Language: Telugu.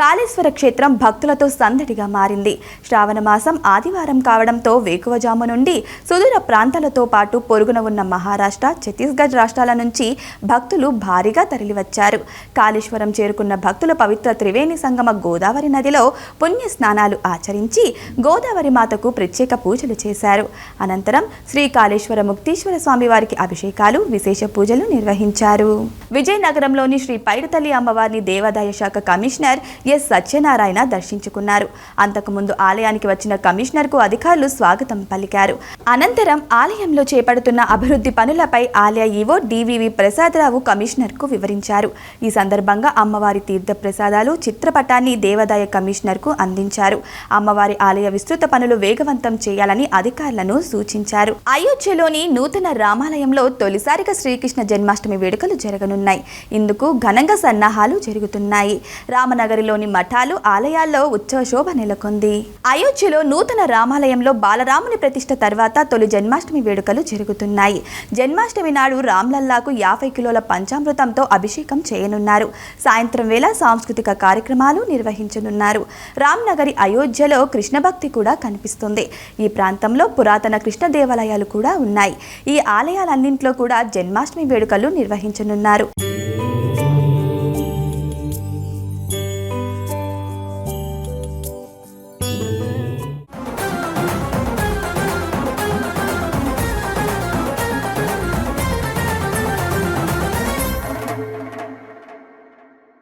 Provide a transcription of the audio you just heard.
కాళేశ్వర క్షేత్రం భక్తులతో సందడిగా మారింది. శ్రావణ మాసం ఆదివారం కావడంతో వేకువజాము నుండి సుదూర ప్రాంతాలతో పాటు పొరుగున ఉన్న మహారాష్ట్ర ఛత్తీస్గఢ్ రాష్ట్రాల నుంచి భక్తులు భారీగా తరలివచ్చారు. కాళేశ్వరం చేరుకున్న భక్తులు పవిత్ర త్రివేణి సంగమ గోదావరి నదిలో పుణ్య స్నానాలు ఆచరించి గోదావరి మాతకు ప్రత్యేక పూజలు చేశారు. అనంతరం శ్రీ కాళేశ్వర ముక్తీశ్వర స్వామి వారికి అభిషేకాలు విశేష పూజలు నిర్వహించారు. విజయనగరంలోని శ్రీ పైడితల్లి అమ్మవారిని దేవాదాయ శాఖ కమిషనర్ ఎస్ సత్యనారాయణ దర్శించుకున్నారు. అంతకుముందు ఆలయానికి వచ్చిన కమిషనర్కు అధికారులు స్వాగతం పలికారు. అనంతరం ఆలయంలో చేపడుతున్న అభివృద్ధి పనులపై ఆలయ ఈవో డివివి ప్రసాదరావు కమిషనర్కు వివరించారు. ఈ సందర్భంగా అమ్మవారి తీర్థ ప్రసాదాలు చిత్రపటాన్ని దేవాదాయ కమిషనర్కు అందించారు. అమ్మవారి ఆలయ విస్తృత పనులు వేగవంతం చేయాలని అధికారులను సూచించారు. అయోధ్యలోని నూతన రామాలయంలో తొలిసారిగా శ్రీకృష్ణ జన్మాష్టమి వేడుకలు జరగను జరగనున్నాయి ఇందుకు ఘనంగా సన్నాహాలు జరుగుతున్నాయి. రామనగరిలోని మఠాలు ఆలయాల్లో ఉత్సవ శోభ నెలకొంది. అయోధ్యలో నూతన రామాలయంలో బాలరాముని ప్రతిష్ట తర్వాత తొలి జన్మాష్టమి వేడుకలు జరుగుతున్నాయి. జన్మాష్టమి నాడు రామ్లల్లాకు యాభై కిలోల పంచామృతంతో అభిషేకం చేయనున్నారు. సాయంత్రం వేళ సాంస్కృతిక కార్యక్రమాలు నిర్వహించనున్నారు. రామ్నగరి అయోధ్యలో కృష్ణ భక్తి కూడా కనిపిస్తుంది. ఈ ప్రాంతంలో పురాతన కృష్ణ దేవాలయాలు కూడా ఉన్నాయి. ఈ ఆలయాలన్నింటిలో కూడా జన్మాష్టమి వేడుకలు నిర్వహించనున్నారు.